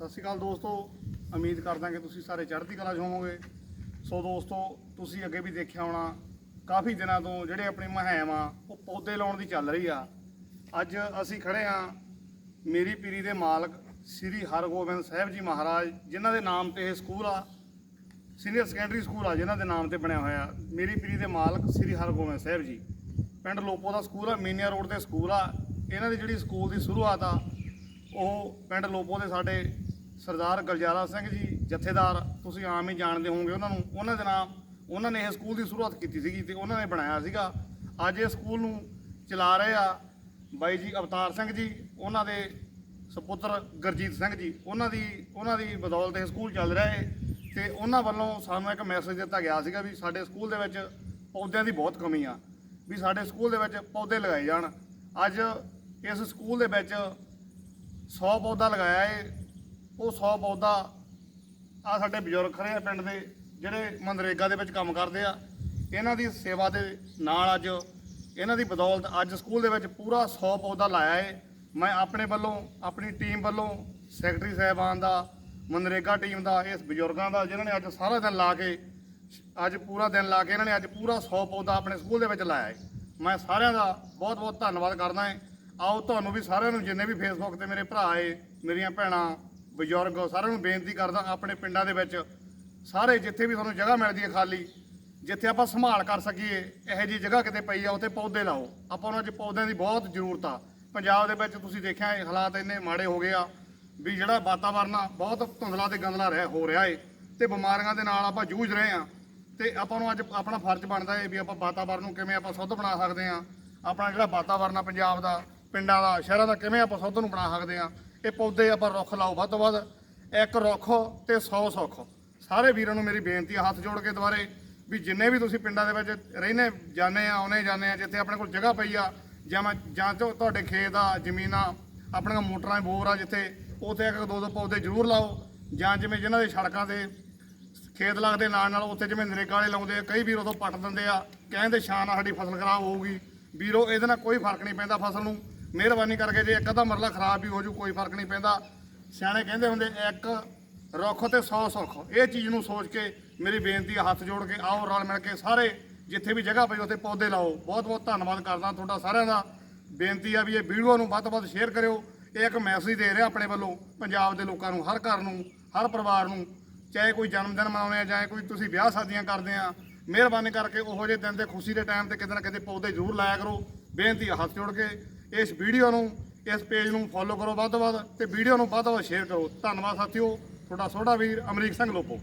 ਸਤਿ ਸ਼੍ਰੀ ਅਕਾਲ ਦੋਸਤੋ, ਉਮੀਦ ਕਰਦਾ ਕਿ ਤੁਸੀਂ ਸਾਰੇ ਚੜ੍ਹਦੀ ਕਲਾ 'ਚ ਹੋਵੋਗੇ। ਸੋ ਦੋਸਤੋ, ਤੁਸੀਂ ਅੱਗੇ ਵੀ ਦੇਖਿਆ ਹੋਣਾ, ਕਾਫੀ ਦਿਨਾਂ ਤੋਂ ਜਿਹੜੇ ਆਪਣੀ ਮੁਹਿੰਮ ਆ, ਉਹ ਪੌਦੇ ਲਾਉਣ ਦੀ ਚੱਲ ਰਹੀ ਆ। ਅੱਜ ਅਸੀਂ ਖੜੇ ਆ ਮੇਰੀ ਪੀਰੀ ਦੇ ਮਾਲਕ ਸ੍ਰੀ ਹਰਗੋਬਿੰਦ ਸਾਹਿਬ ਜੀ ਮਹਾਰਾਜ, ਜਿਨ੍ਹਾਂ ਦੇ ਨਾਮ ਤੇ ਇਹ ਸਕੂਲ ਆ। ਸੀਨੀਅਰ ਸੈਕੰਡਰੀ ਸਕੂਲ ਆ, ਜਿਨ੍ਹਾਂ ਦੇ ਨਾਮ ਤੇ ਬਣਿਆ ਹੋਇਆ। ਮੇਰੀ ਪੀਰੀ ਦੇ ਮਾਲਕ ਸ੍ਰੀ ਹਰਗੋਬਿੰਦ ਸਾਹਿਬ ਜੀ। ਪਿੰਡ ਲੋਪੋ ਦਾ ਸਕੂਲ ਆ, ਮੀਨੀਆ ਰੋਡ ਤੇ ਸਕੂਲ ਆ। ਇਹਨਾਂ ਦੀ ਜਿਹੜੀ ਸਕੂਲ ਦੀ ਸ਼ੁਰੂਆਤ ਆ, ਉਹ ਪਿੰਡ ਲੋਪੋ ਦੇ ਸਾਡੇ ਸਰਦਾਰ ਗਲਜਾਰਾ ਸਿੰਘ ਜੀ ਜਥੇਦਾਰ, ਤੁਸੀਂ ਆਮ ਹੀ ਜਾਣਦੇ ਹੋਵੋਗੇ ਉਹਨਾਂ ਨੂੰ। ਉਹਨਾਂ ਦੇ ਨਾਮ ਉਹਨਾਂ ਨੇ ਇਹ ਸਕੂਲ ਦੀ ਸ਼ੁਰੂਆਤ ਕੀਤੀ ਸੀਗੀ ਤੇ ਉਹਨਾਂ ਨੇ ਬਣਾਇਆ ਸੀਗਾ। ਅੱਜ ਇਹ ਸਕੂਲ ਨੂੰ ਚਲਾ ਰਹੇ ਆ ਬਾਈ ਜੀ ਅਵਤਾਰ ਸਿੰਘ ਜੀ, ਉਹਨਾਂ ਦੇ ਸੁਪੁੱਤਰ ਗੁਰਜੀਤ ਸਿੰਘ ਜੀ। ਉਹਨਾਂ ਦੀ ਉਹਨਾਂ ਦੀ ਬਦੌਲਤ ਇਹ ਸਕੂਲ ਚੱਲ ਰਿਹਾ ਹੈ ਤੇ ਉਹਨਾਂ ਵੱਲੋਂ ਸਾਨੂੰ ਇੱਕ ਮੈਸੇਜ ਦਿੱਤਾ ਗਿਆ ਸੀਗਾ ਵੀ ਸਾਡੇ ਸਕੂਲ ਦੇ ਵਿੱਚ ਪੌਦਿਆਂ ਦੀ ਬਹੁਤ ਕਮੀ ਆ, ਵੀ ਸਾਡੇ ਸਕੂਲ ਦੇ ਵਿੱਚ ਪੌਦੇ ਲਗਾਏ ਜਾਣ। ਅੱਜ ਇਸ ਸਕੂਲ ਦੇ ਵਿੱਚ 100 ਪੌਦਾ ਲਗਾਇਆ ਏ। ਉਹ 100 ਪੌਦਾ ਆ ਸਾਡੇ ਬਜ਼ੁਰਗ ਖੜੇ ਆ ਪਿੰਡ ਦੇ, ਜਿਹੜੇ ਮਨਰੇਗਾ ਦੇ ਵਿੱਚ ਕੰਮ ਕਰਦੇ ਆ। ਇਹਨਾਂ ਦੀ ਸੇਵਾ ਦੇ ਨਾਲ ਅੱਜ, ਇਹਨਾਂ ਦੀ ਬਦੌਲਤ ਅੱਜ ਸਕੂਲ ਦੇ ਵਿੱਚ ਪੂਰਾ 100 ਪੌਦਾ ਲਾਇਆ ਏ। ਮੈਂ ਆਪਣੇ ਵੱਲੋਂ, ਆਪਣੀ ਟੀਮ ਵੱਲੋਂ, ਸੈਕਟਰੀ ਸਾਹਿਬਾਨ ਦਾ, ਮਨਰੇਗਾ ਟੀਮ ਦਾ, ਇਸ ਬਜ਼ੁਰਗਾਂ ਦਾ, ਜਿਨ੍ਹਾਂ ਨੇ ਅੱਜ ਸਾਰਾ ਦਿਨ ਲਾ ਕੇ, ਅੱਜ ਪੂਰਾ ਦਿਨ ਲਾ ਕੇ ਇਹਨਾਂ ਨੇ ਅੱਜ ਪੂਰਾ 100 ਪੌਦਾ ਆਪਣੇ ਸਕੂਲ ਦੇ ਵਿੱਚ ਲਾਇਆ ਏ। ਮੈਂ ਸਾਰਿਆਂ ਦਾ ਬਹੁਤ ਬਹੁਤ ਧੰਨਵਾਦ ਕਰਦਾ ਹਾਂ ਆਓ, ਤੁਹਾਨੂੰ ਵੀ ਸਾਰਿਆਂ ਨੂੰ ਜਿੰਨੇ ਵੀ ਫੇਸਬੁੱਕ ਤੇ ਮੇਰੇ ਭਰਾ ਏ, ਮੇਰੀਆਂ ਭੈਣਾਂ ਬਜ਼ੁਰਗ, ਸਾਰਿਆਂ ਨੂੰ ਬੇਨਤੀ ਕਰਦਾ ਆਪਣੇ ਪਿੰਡਾਂ ਦੇ ਵਿੱਚ ਸਾਰੇ ਜਿੱਥੇ ਵੀ ਤੁਹਾਨੂੰ ਜਗ੍ਹਾ ਮਿਲਦੀ ਹੈ ਖਾਲੀ, ਜਿੱਥੇ ਆਪਾਂ ਸੰਭਾਲ ਕਰ ਸਕੀਏ, ਇਹੋ ਜਿਹੀ ਜਗ੍ਹਾ ਕਿਤੇ ਪਈ ਆ, ਉੱਥੇ ਪੌਦੇ ਲਾਓ। ਆਪਾਂ ਨੂੰ ਅੱਜ ਪੌਦਿਆਂ ਦੀ ਬਹੁਤ ਜ਼ਰੂਰਤ ਆ। ਪੰਜਾਬ ਦੇ ਵਿੱਚ ਤੁਸੀਂ ਦੇਖਿਆ ਇਹ ਹਾਲਾਤ ਇੰਨੇ ਮਾੜੇ ਹੋ ਗਏ ਆ ਵੀ ਜਿਹੜਾ ਵਾਤਾਵਰਨ ਆ, ਬਹੁਤ ਧੁੰਦਲਾ ਤੇ ਗੰਦਲਾ ਰਹਿ, ਹੋ ਰਿਹਾ ਏ। ਤੇ ਬਿਮਾਰੀਆਂ ਦੇ ਨਾਲ ਆਪਾਂ ਜੂਝ ਰਹੇ ਆ। ਤੇ ਆਪਾਂ ਨੂੰ ਅੱਜ ਆਪਣਾ ਫਰਜ਼ ਬਣਦਾ ਏ ਵੀ ਆਪਾਂ ਵਾਤਾਵਰਨ ਨੂੰ ਕਿਵੇਂ ਆਪਾਂ ਸੁੱਧ ਬਣਾ ਸਕਦੇ ਆ। ਆਪਣਾ ਜਿਹੜਾ ਵਾਤਾਵਰਨ ਆ ਪੰਜਾਬ ਦਾ, ਪਿੰਡਾਂ ਦਾ, ਸ਼ਹਿਰਾਂ ਦਾ ਕਿਵੇਂ ਆਪਾਂ ਸੁੱਧ ਨੂੰ ਬਣਾ ਸਕਦੇ ਆ। ਇਹ ਪੌਦੇ ਆਪਾਂ ਰੁੱਖ ਲਾਓ, ਵੱਧ ਤੋਂ ਵੱਧ ਇੱਕ ਰੁੱਖ ਤੇ 100 ਸੁੱਖ ਸਾਰੇ ਵੀਰਾਂ ਨੂੰ ਮੇਰੀ ਬੇਨਤੀ ਆ, ਹੱਥ ਜੋੜ ਕੇ ਦੁਬਾਰੇ ਵੀ ਜਿੰਨੇ ਵੀ ਤੁਸੀਂ ਪਿੰਡਾਂ ਦੇ ਵਿੱਚ ਰਹਿੰਦੇ ਜਾਂਦੇ ਆ ਆਉਨੇ ਜਾਂਦੇ ਆ, ਜਿੱਥੇ ਆਪਣੇ ਕੋਲ ਜਗ੍ਹਾ ਪਈ ਆ, ਜਾਂ ਮੈਂ ਜਾਂ ਤੁਹਾਡੇ ਖੇਤ ਆ, ਜ਼ਮੀਨਾਂ, ਆਪਣੀਆਂ ਮੋਟਰਾਂ ਬੋਰ ਆ ਜਿੱਥੇ, ਉੱਥੇ ਇੱਕ ਦੋ ਦੋ ਪੌਦੇ ਜ਼ਰੂਰ ਲਾਓ, ਜਾਂ ਜਿਵੇਂ ਜਿਨ੍ਹਾਂ ਦੇ ਸੜਕਾਂ ਤੇ ਖੇਤ ਲੱਗਦੇ ਨਾਲ ਨਾਲ ਉੱਥੇ ਜਿਵੇਂ ਨਰੇਗਾ ਵਾਲੇ ਲਾਉਂਦੇ ਆ, ਕਈ ਵੀਰ ਉਦੋਂ ਪੱਟ ਦਿੰਦੇ ਆ, ਕਹਿੰਦੇ ਸ਼ਾਨ ਆ, ਸਾਡੀ ਫਸਲ ਖਰਾਬ ਹੋਊਗੀ। ਵੀਰੋ, ਇਹਦੇ ਨਾਲ ਕੋਈ ਫ਼ਰਕ ਨਹੀਂ ਪੈਂਦਾ ਫਸਲ ਨੂੰ। ਮਿਹਰਬਾਨੀ ਕਰਕੇ ਜੇ ਇੱਕ ਅੱਧਾ ਮਰਲਾ ਖਰਾਬ ਵੀ ਹੋ ਜੂ, ਕੋਈ ਫ਼ਰਕ ਨਹੀਂ ਪੈਂਦਾ। ਸਿਆਣੇ ਕਹਿੰਦੇ ਹੁੰਦੇ, ਇੱਕ ਰੁੱਖ ਤੇ 100 ਸੁੱਖ। ਇਹ ਚੀਜ਼ ਨੂੰ ਸੋਚ ਕੇ ਮੇਰੀ ਬੇਨਤੀ ਆ, ਹੱਥ ਜੋੜ ਕੇ ਆਓ, ਰਲ ਮਿਲ ਕੇ ਸਾਰੇ ਜਿੱਥੇ ਵੀ ਜਗ੍ਹਾ ਪਈ, ਉੱਥੇ ਪੌਦੇ ਲਾਓ। ਬਹੁਤ ਬਹੁਤ ਧੰਨਵਾਦ ਕਰਦਾ ਤੁਹਾਡਾ ਸਾਰਿਆਂ ਦਾ। ਬੇਨਤੀ ਆ ਵੀ ਇਹ ਵੀਡੀਓ ਨੂੰ ਵੱਧ ਤੋਂ ਵੱਧ ਸ਼ੇਅਰ ਕਰਿਓ। ਇਹ ਇੱਕ ਮੈਸੇਜ ਦੇ ਰਿਹਾ ਆਪਣੇ ਵੱਲੋਂ, ਪੰਜਾਬ ਦੇ ਲੋਕਾਂ ਨੂੰ, ਹਰ ਘਰ ਨੂੰ, ਹਰ ਪਰਿਵਾਰ ਨੂੰ। ਚਾਹੇ ਕੋਈ ਜਨਮ ਦਿਨ ਮਨਾਉਂਦੇ ਆ, ਚਾਹੇ ਕੋਈ ਤੁਸੀਂ ਵਿਆਹ ਸ਼ਾਦੀਆਂ ਕਰਦੇ ਆ, ਮਿਹਰਬਾਨੀ ਕਰਕੇ ਉਹੋ ਜਿਹੇ ਦਿਨ ਦੇ ਖੁਸ਼ੀ ਦੇ ਟਾਈਮ ਤੇ ਕਿਤੇ ਨਾ ਕਿਤੇ ਪੌਦੇ ਜ਼ਰੂਰ ਲਾਇਆ ਕਰੋ। ਬੇਨਤੀ ਹੱਥ ਜੋੜ ਕੇ। ਇਸ ਵੀਡੀਓ ਨੂੰ, ਇਸ ਪੇਜ ਨੂੰ ਫੋਲੋ ਕਰੋ ਵੱਧ ਤੋਂ ਵੱਧ ਤੇ ਵੀਡੀਓ ਨੂੰ ਵੱਧ ਤੋਂ ਵੱਧ ਸ਼ੇਅਰ ਕਰੋ। ਧੰਨਵਾਦ ਸਾਥੀਓ, ਤੁਹਾਡਾ ਸੋਢਾ ਵੀਰ ਅਮਰੀਕ ਸਿੰਘ ਲੋਪੋ।